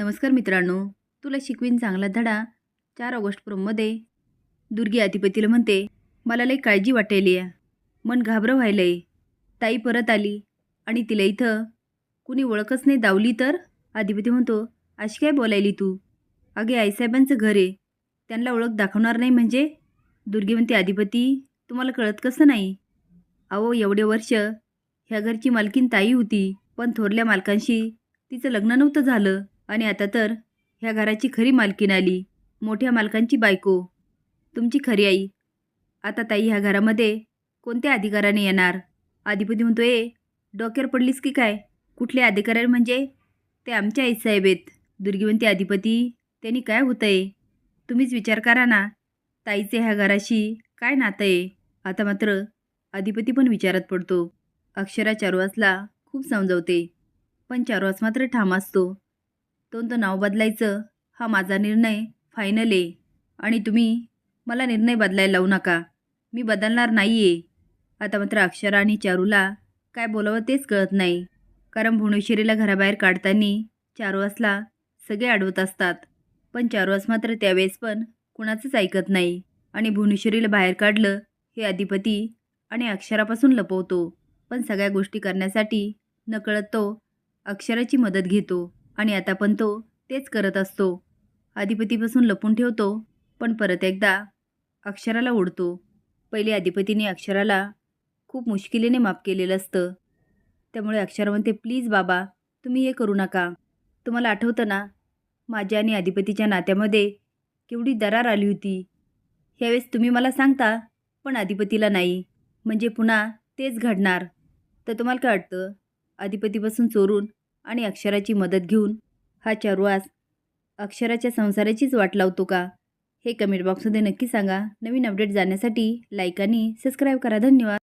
नमस्कार मित्रांनो. तुला शिकवीन चांगला धडा चार ऑगस्ट प्रोममध्ये दुर्गी अधिपतीला म्हणते मला लई काळजी वाटायली आहे. मन घाबरं व्हायलंय. ताई परत आली आणि तिला इथं कुणी ओळखच नाही दावली तर? अधिपती म्हणतो अशी काय बोलायली तू? अगे आईसाहेबांचं घर आहे. त्यांना ओळख दाखवणार नाही म्हणजे? दुर्गी म्हणते अधिपती तुम्हाला कळत कसं नाही? अहो एवढे वर्ष ह्या घरची मालकीन ताई होती पण थोरल्या मालकांशी तिचं लग्न नव्हतं झालं. आणि आता तर ह्या घराची खरी मालकीन आली मोठ्या मालकांची बायको. तुमची खरी आई. आता ताई ह्या घरामध्ये कोणत्या अधिकाराने येणार? अधिपती म्हणतो ए डोक्यावर पडलीस की काय? कुठले अधिकारी म्हणजे? ते आमच्या आईसाहेब आहेत. दुर्गीवंती अधिपती त्यांनी काय होतं आहे तुम्हीच विचार करा ना. ताईचे ह्या घराशी काय नातं आहे? आता मात्र अधिपती पण विचारात पडतो. अक्षरा चारुवासला खूप समजवते. पण चारुवास मात्र ठाम असतो. दोन तर नाव बदलायचं. हा माझा निर्णय फायनल आहे आणि तुम्ही मला निर्णय बदलायला लावू नका. मी बदलणार नाही आहे आता मात्र अक्षरा आणि चारूला काय बोलावं तेच कळत नाही. कारण भुवनेश्वरीला घराबाहेर काढताना चारुवासला सगळे अडवत असतात. पण चारुआस मात्र त्यावेळेस पण कुणाचंच ऐकत नाही. आणि भुवनेश्वरीला बाहेर काढलं हे अधिपती आणि अक्षरापासून लपवतो. पण सगळ्या गोष्टी करण्यासाठी नकळत तो अक्षराची मदत घेतो. आणि आता पण तो तेच करत असतो. अधिपतीपासून लपून ठेवतो पण परत एकदा अक्षराला ओढतो. पहिले अधिपतीने अक्षराला खूप मुश्किलीने माफ केलेलं असतं. त्यामुळे अक्षर म्हणते प्लीज बाबा तुम्ही हे करू नका. तुम्हाला आठवतं ना माझ्या आणि अधिपतीच्या नात्यामध्ये केवढी दरार आली होती. ह्यावेळेस तुम्ही मला सांगता पण अधिपतीला नाही. म्हणजे पुन्हा तेच घडणार. तर तुम्हाला काय वाटतं? अधिपतीपासून चोरून आणि अक्षराची मदत घेऊन हा चारुआस अक्षराच्या संसाराचीच वाट लावतो का? हे कमेंट बॉक्समध्ये नक्की सांगा. नवीन अपडेट जाण्यासाठी लाईक आणि सबस्क्राईब करा. धन्यवाद.